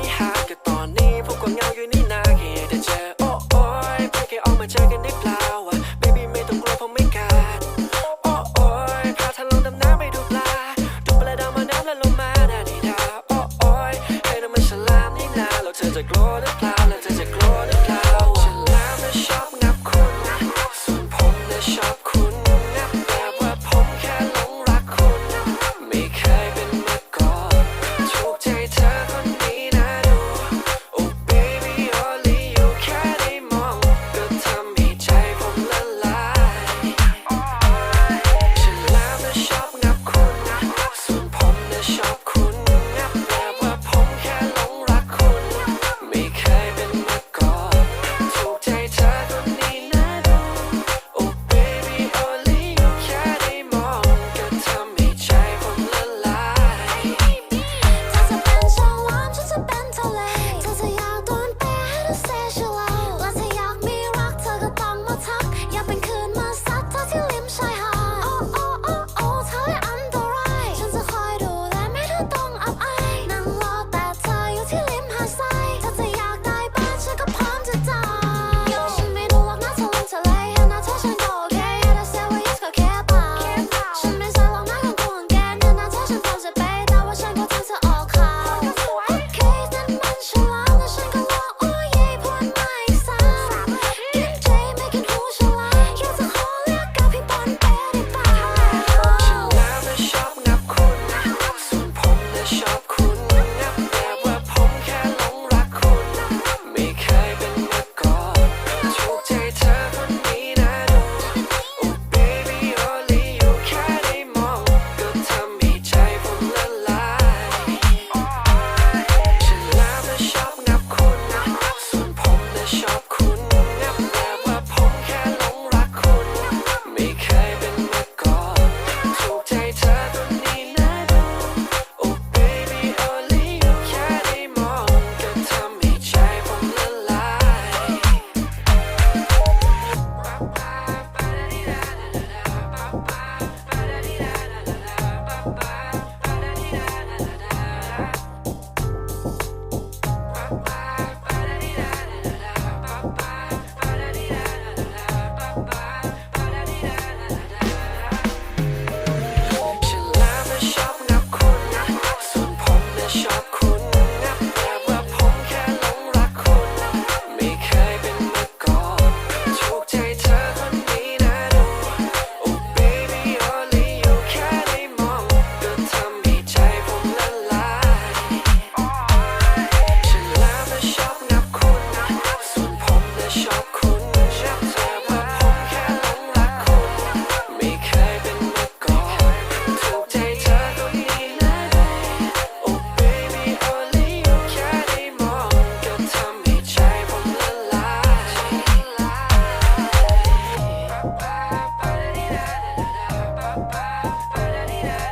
ได้หาก็ตอนนี้พวกควเงาอยู่นี่นาแค่แต่เจอโอ้ยเพื่อแค่ออกมาเจอกันได้เปล่าอะ baby ไม่ต้องกลัวผมไม่กาดโอ้ยพาทะลงดำน้ำไปดูปลาดูปลาดาวมาน้ำแล้วลงมาหน้าดีดาโโอ้ยให้น้ำมันฉลามนี่นาแล้วเธอจะกลัวหรือเปล่า ba ba ba da dee da